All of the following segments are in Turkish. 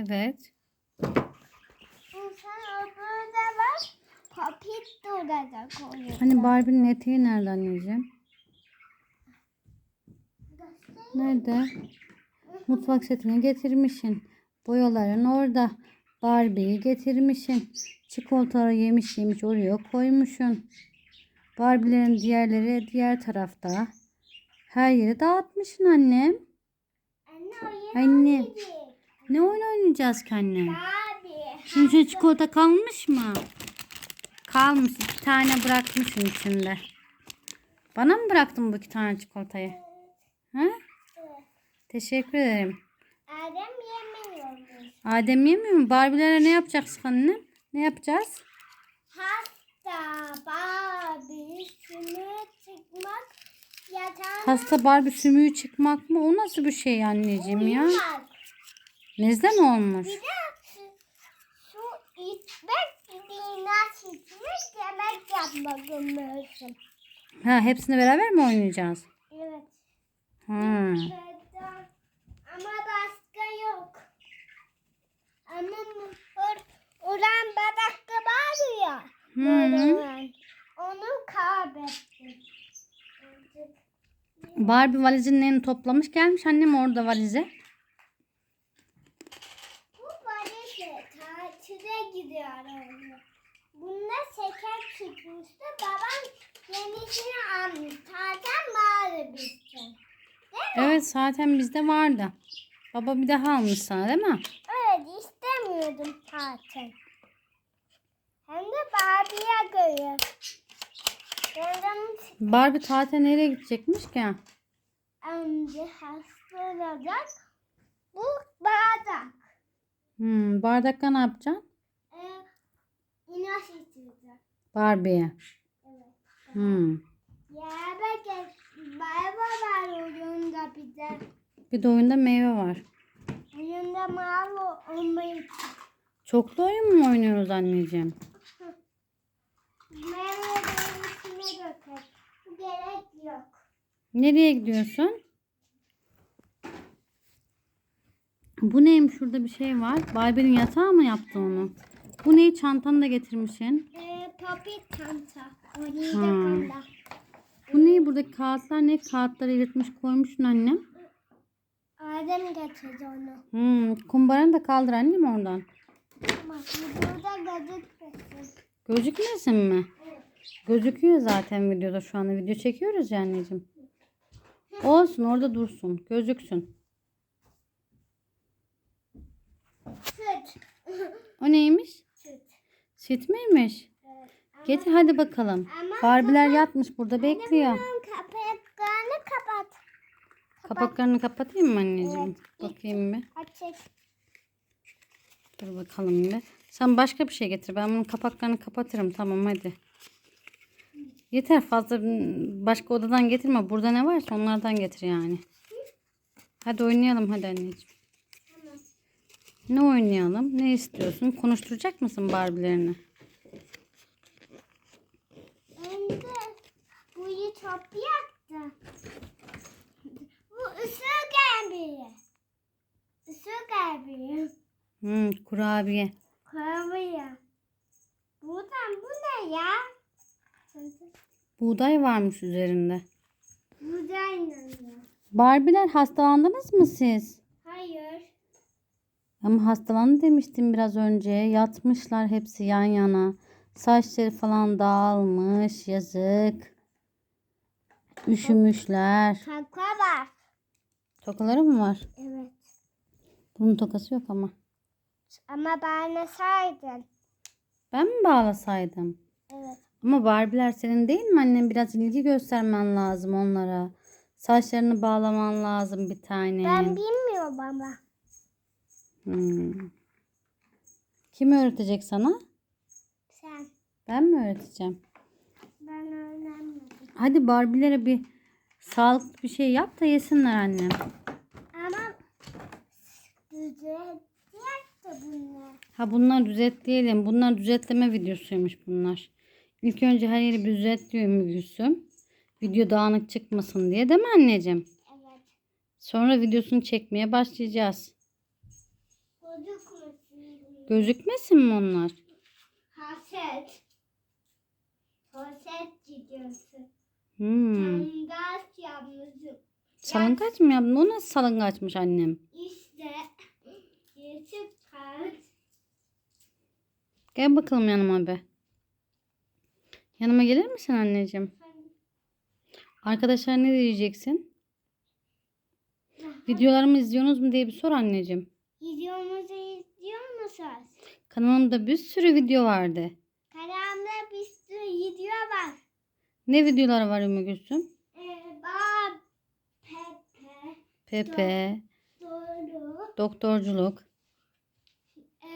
Evet. İnsan öbürü de var. Popit duracak orada. Hani Barbie'nin eteği nerede anneciğim? Nerede? Mutfak setini getirmişsin. Boyaların orada. Barbie'yi getirmişsin. Çikolataları yemiş yemiş oraya koymuşsun. Barbie'lerin diğerleri diğer tarafta. Her yere dağıtmışsın annem. Anne oyun Anne. oynayacak. Ne oyun oynayacağız ki annem? Abi. Çikolata kalmış mı? Kalmış. iki tane bırakmışım içinde. Bana mı bıraktın bu iki tane çikolatayı? Ha? Teşekkür ederim. Adem yemiyormuş. Adem yemiyor mu? Barbie'lere ne yapacaksın annem? Ne yapacağız? Hasta Barbie şunu çıkmak yatağına Hasta Barbie sümüğü çıkmak mı? O nasıl bir şey anneciğim ya? uyumak. Nezden olmuş? Bir de su, içmek, dina içmek, yemek yapmak lazım. Ha hepsini beraber mi oynayacağız? Evet. Burada- Ama başka yok. Ama or, oran badakta var ya. Olan. Onu kaybettim. Barbie valizinin toplamış gelmiş annem orada valize. Bu valize tatile gidiyor öyle. Bunda şeker çıkmıştı. Babam yenisini almış. Zaten vardı bizde. Evet zaten bizde vardı. Baba bir daha almış sana değil mi? Evet istemiyordum zaten. Hem de Barbie'ye göre. Barbie tatile nereye gidecekmiş ki? önce hasta olacak. Bu bardak. Hmm, bardakla ne yapacaksın? İçecek. Barbie'ye. Evet. Hmm. Ya belki bayba var oyunda bize. Bir de oyunda meyve var. Oyunda mavi olmayı Çoklu oyun mu oynuyoruz anneciğim? meyveleri içine döker. Bu gerek yok. Nereye gidiyorsun? Bu neymiş? Şurada bir şey var. Barbie'nin yatağı mı yaptı onu? Bu neyi? Çantanı da getirmişsin. Ee, popit çanta. Oyunda Hmm. kanda. Bu neyi? Buradaki kağıtlar ne? Kağıtları yırtmış koymuşsun annem. Adem getirdi onu. Hmm, kumbaranı da kaldır annem oradan. Bak burada gözükmesin. Gözükmesin mi? Gözüküyor zaten videoda şu anda. Video çekiyoruz ya anneciğim. Olsun orada dursun. Gözüksün. Süt. O neymiş? Süt müymüş? Evet. Getir hadi bakalım. Ama Barbie'ler yatmış burada bekliyor. Bunun kapaklarını kapat. Kapaklarını kapatayım mı anneciğim? Bakayım bir. Açık. Dur bakalım bir. Sen başka bir şey getir. Ben bunun kapaklarını kapatırım. Tamam hadi. Yeter fazla başka odadan getirme. Burada ne varsa onlardan getir yani. Hadi oynayalım hadi anneciğim. Ne oynayalım? Ne istiyorsun? Konuşturacak mısın Barbie'lerini? Önce buyu toplayacaktı. Bu ısır gelmiyor. Isır gelmiyor. Hmm, kurabiye. Kurabiye. Buradan bu ne ya? Buğday varmış üzerinde. Bu da inanıyor. Barbie'ler hastalandınız mı siz? Hayır. Ama hastalandı demiştim biraz önce. Yatmışlar hepsi yan yana. Saçları falan dağılmış. Yazık. Üşümüşler. Kaka var. Tokaları mı var? Evet. Bunun tokası yok ama. Ama bana saydın. Ben mi bağlasaydım? Evet. Ama Barbie'ler senin değil mi annem? Biraz ilgi göstermen lazım onlara. Saçlarını bağlaman lazım bir tane. Ben bilmiyorum ama. Hmm. Kim öğretecek sana? Sen. Ben mi öğreteceğim? Ben öğrenmedim. Hadi Barbie'lere bir sağlıklı bir şey yap da yesinler annem. Ama düzelt de bunlar. Ha bunlar düzeltleyelim. Bunlar düzeltleme videosuymuş bunlar. İlk önce her yeri bir düzeltliyorum Gülsüm. Video dağınık çıkmasın diye değil mi anneciğim? Evet. Sonra videosunu çekmeye başlayacağız. Gözükmesin mi onlar? Haset. Haset gidiyorsun. Hmm. Tangas yapmışım. Salıngaç mı yaptın? O nasıl salıngaçmış annem? İşte yeşil kart. Gel bakalım yanıma be. Yanıma gelir misin anneciğim? Arkadaşlar ne diyeceksin? Videolarımı izliyorsunuz mu diye bir sor anneciğim. Videomuzu musunuz? Kanalımda bir sürü video vardı. Kanalımda bir sürü video var. Ne videolar var Ümmü Gülsüm? Ee, Bab, Pepe, Pepe, Doru, doktorculuk, e,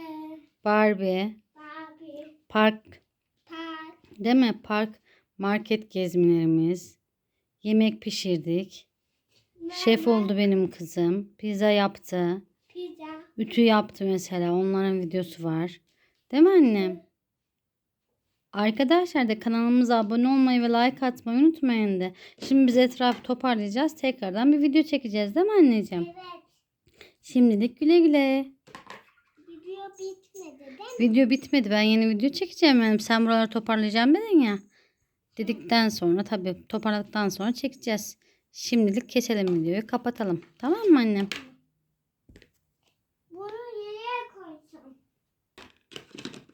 Barbie, Barbie, park, Park, değil mi? Park, market gezmelerimiz, yemek pişirdik. Şef Mama, oldu benim kızım. Pizza yaptı. Ütü yaptı mesela. Onların videosu var. Değil mi annem? Arkadaşlar da kanalımıza abone olmayı ve like atmayı unutmayın da. Şimdi biz etrafı toparlayacağız. Tekrardan bir video çekeceğiz değil mi anneciğim? Evet. Şimdilik güle güle. Video bitmedi değil mi? Video bitmedi. Ben yeni video çekeceğim. Yani sen buraları toparlayacağım dedin ya. Dedikten sonra tabii toparladıktan sonra çekeceğiz. Şimdilik keselim videoyu kapatalım. Tamam mı annem?